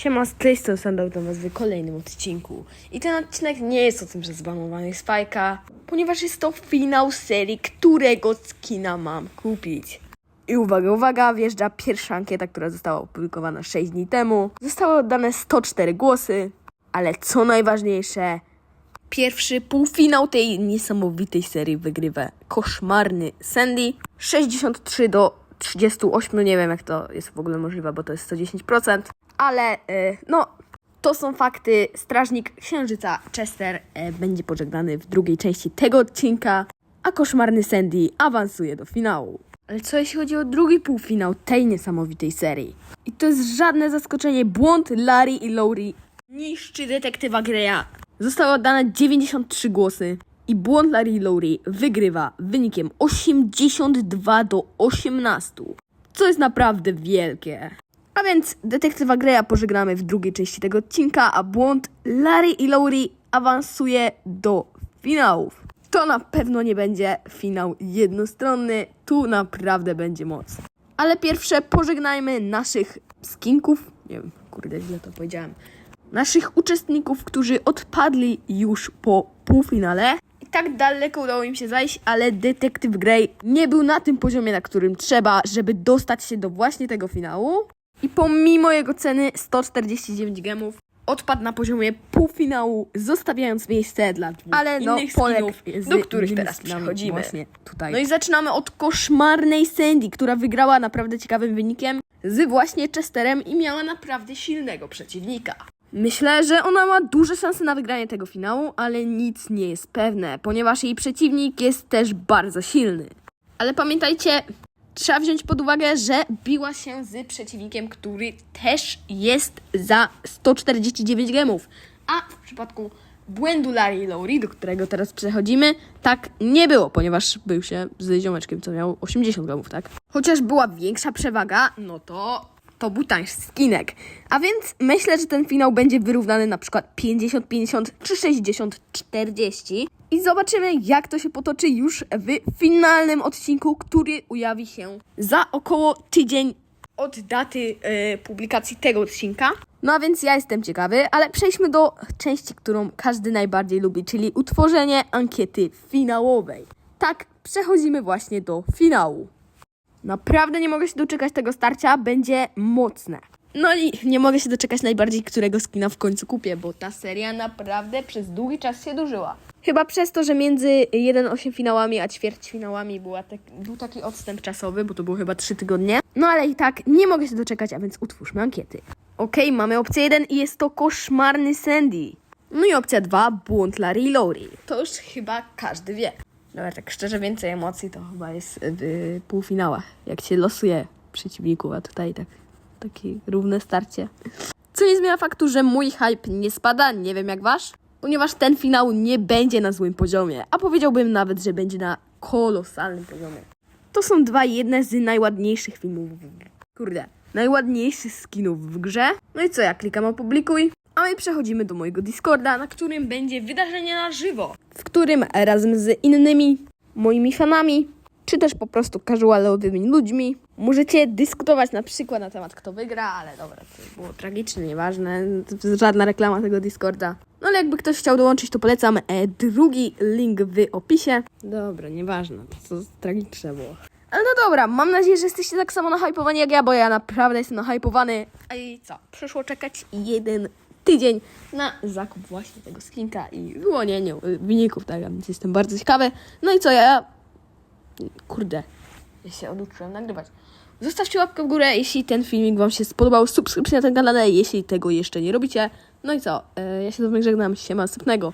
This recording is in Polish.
Siema, z tej strony do was w kolejnym odcinku. I ten odcinek nie jest o tym, że zbanowany Spajka, ponieważ jest to finał serii, którego skina mam kupić. I uwaga, uwaga, wjeżdża pierwsza ankieta, która została opublikowana 6 dni temu. Zostały oddane 104 głosy, ale co najważniejsze, Pierwszy półfinał tej niesamowitej serii wygrywa koszmarny Sandy. 63 do 38, nie wiem jak to jest w ogóle możliwe, bo to jest 110%. Ale y, no, to są fakty. Strażnik Księżyca Chester y, będzie pożegnany w drugiej części tego odcinka, a koszmarny Sandy awansuje do finału. Ale co jeśli chodzi o drugi półfinał tej niesamowitej serii? I to jest żadne zaskoczenie. Błąd Larry i Lowry niszczy detektywa Greya. Zostały oddane 93 głosy i błąd Larry Lowry wygrywa wynikiem 82 do 18, co jest naprawdę wielkie. A więc detektywa Greya pożegnamy w drugiej części tego odcinka, a błąd Larry i Lowry awansuje do finałów. To na pewno nie będzie finał jednostronny, tu naprawdę będzie moc. Ale pierwsze pożegnajmy naszych skinków, nie wiem, kurde źle to powiedziałem, naszych uczestników, którzy odpadli już po półfinale. I tak daleko udało im się zajść, ale Detektyw Grey nie był na tym poziomie, na którym trzeba, żeby dostać się do właśnie tego finału. I pomimo jego ceny 149 gemów, odpadł na poziomie półfinału, zostawiając miejsce dla dwóch Ale no, innych Polek skinów, z do których teraz przechodzimy. właśnie tutaj. No i zaczynamy od koszmarnej Sandy, która wygrała naprawdę ciekawym wynikiem z właśnie Chesterem i miała naprawdę silnego przeciwnika. Myślę, że ona ma duże szanse na wygranie tego finału, ale nic nie jest pewne, ponieważ jej przeciwnik jest też bardzo silny. Ale pamiętajcie, trzeba wziąć pod uwagę, że biła się z przeciwnikiem, który też jest za 149 gemów. A w przypadku błędu Larry Lowry, do którego teraz przechodzimy, tak nie było, ponieważ był się z ziomeczkiem, co miał 80 gemów, tak? Chociaż była większa przewaga, no to to był tańszy skinek. A więc myślę, że ten finał będzie wyrównany na przykład 50-50 czy 60-40. I zobaczymy, jak to się potoczy już w finalnym odcinku, który ujawi się za około tydzień od daty e, publikacji tego odcinka. No a więc ja jestem ciekawy, ale przejdźmy do części, którą każdy najbardziej lubi, czyli utworzenie ankiety finałowej. Tak, przechodzimy właśnie do finału. Naprawdę nie mogę się doczekać tego starcia, będzie mocne. No i nie mogę się doczekać najbardziej, którego skina w końcu kupię, bo ta seria naprawdę przez długi czas się dłużyła. Chyba przez to, że między 1-8 finałami a ćwierćfinałami była tak, był taki odstęp czasowy, bo to było chyba 3 tygodnie. No ale i tak nie mogę się doczekać, a więc utwórzmy ankiety. Okej, mamy opcję 1 i jest to koszmarny Sandy. No i opcja 2, błąd Larry i. To już chyba każdy wie. Dobra, tak szczerze, więcej emocji to chyba jest w półfinałach, jak się losuje przeciwników, a tutaj tak takie równe starcie. Co nie zmienia faktu, że mój hype nie spada, nie wiem jak wasz, ponieważ ten finał nie będzie na złym poziomie, a powiedziałbym nawet, że będzie na kolosalnym poziomie. To są dwa jedne z najładniejszych filmów. Kurde, najładniejszych skinów w grze. No i co, ja klikam opublikuj. A my przechodzimy do mojego Discorda, na którym będzie wydarzenie na żywo, w którym razem z innymi moimi fanami, czy też po prostu casualowymi ludźmi, możecie dyskutować na przykład na temat kto wygra, ale dobra, to było tragiczne, nieważne, żadna reklama tego Discorda. No ale jakby ktoś chciał dołączyć, to polecam e, drugi link w opisie. Dobra, nieważne, to tragiczne było. Ale no dobra, mam nadzieję, że jesteście tak samo nahypowani jak ja, bo ja naprawdę jestem nahypowany. A i co? Przyszło czekać jeden tydzień na zakup właśnie tego skinka i wyłonieniu y, wyników, tak, więc jestem bardzo ciekawy. No i co, ja... Kurde, ja się oduczyłem nagrywać. Zostawcie łapkę w górę, jeśli ten filmik Wam się spodobał, subskrypcja na ten kanał, jeśli tego jeszcze nie robicie. No i co, e, ja się z Wami żegnam, się następnego.